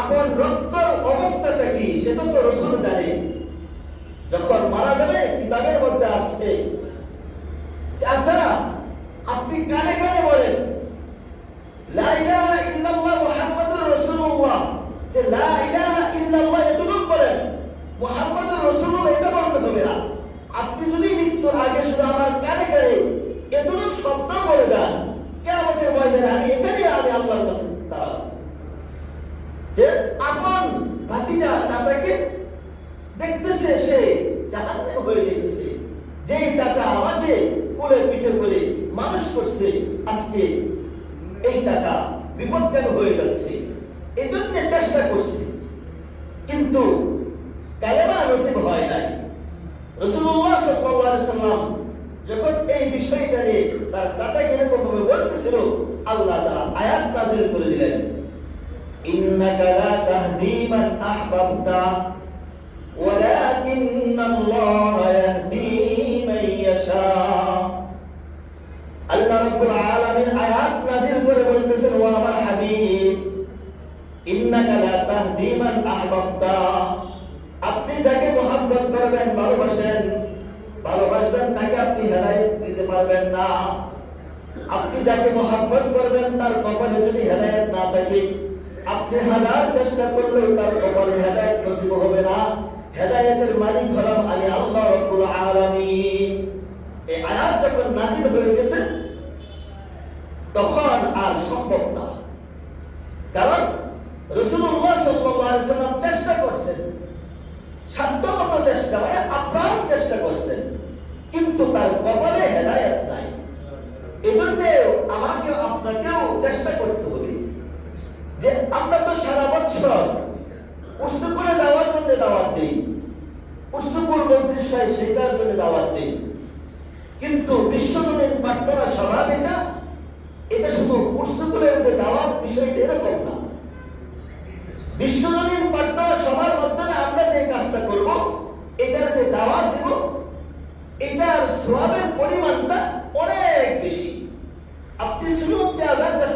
আপন রক্তর অবস্থাটা কি? সেটা তো রসুল জানে। যখন মারা যাবে, কিতাবের মধ্যে আসছে। চাচা আপনি কানে কানে বলেন আপনি ইলাহা ইল্লাল্লাহ মুহাম্মাদুর রাসূলুল্লাহ যে লা ইলাহা ইল্লাল্লাহ এতটুকু বলেন মুহাম্মাদুর রাসূলুল্লাহ এটা বলতে হবে না আপনি যদি মৃত্যুর আগে শুধু আমার কানে কানে এতটুকু শব্দ বলে যান কিয়ামতের ময়দানে আমি এখানে আমি আল্লাহর কাছে দাঁড়াবো যে আপন ভাতিজা চাচাকে দেখতেছে সে, জাহান্নামে হয়ে যেতেছে যেই চাচা আমাকে কোলে পিঠে করে মানুষ করছে আজকে। এই চাচা বিপদগামী হয়ে যাচ্ছে। এই জন্য চেষ্টা করছি। কিন্তু কালেমা নসিব হয় নাই। রসুল্লাহ সাল্লাম যখন এই বিষয়টা নিয়ে তার চাচাকে এরকম ভাবে বলতেছিল, আল্লাহ আয়াত নাযিল করে দিলেন। ইন্নাকা লা তাহদি মান আহবাবতা ولكن الله يهدي من يشاء আল্লাহ রাব্বুল আলামিন আয়াত নাযিল করে বলতেছেন ও আমার হাবিব ইন্নাকা লা তাহদি মান আহবাবতা আপনি যাকে মহব্বত করবেন ভালোবাসেন ভালোবাসবেন তাকে আপনি হেদায়েত দিতে পারবেন না আপনি যাকে মহব্বত করবেন তার কপালে যদি হেদায়েত না থাকে আপনি হাজার চেষ্টা করলেও তার কপালে হেদায়েত নসিব হবে না। হেদায়েতের মালিক হলাম আমি আল্লাহ রাব্বুল আলামিন। এই আয়াত যখন নাযিল হয়ে গেছে, তখন আর সম্ভব না। কারণ আলাইহি সাল্লাম চেষ্টা করছেন, সাধ্যমত চেষ্টা মানে আপ্রাণ চেষ্টা করছেন কিন্তু তার কপালে হেদায়েত নাই এজন্য আমাকে আপনাকেও চেষ্টা করতে হবে যে আমরা তো সারা বছর উৎসবপুরে যাওয়ার জন্য দাওয়াত দিই। উৎসবপুর মসজিদ খাই সেটার জন্য দাওয়াত দিই। কিন্তু বিশ্বজনীন প্রার্থনা সভা যেটা এটা শুধু উৎসবপুরের যে দাওয়াত বিষয়টা এরকম না। বিশ্বজনীন প্রার্থনা সভার মাধ্যমে আমরা যে কাজটা করব, এটার যে দাওয়াত দেব, এটার সোয়াবের পরিমাণটা অনেক বেশি। আপনি সুলুমকে আজাদ কাছে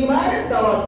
ইমানের দাওয়াত।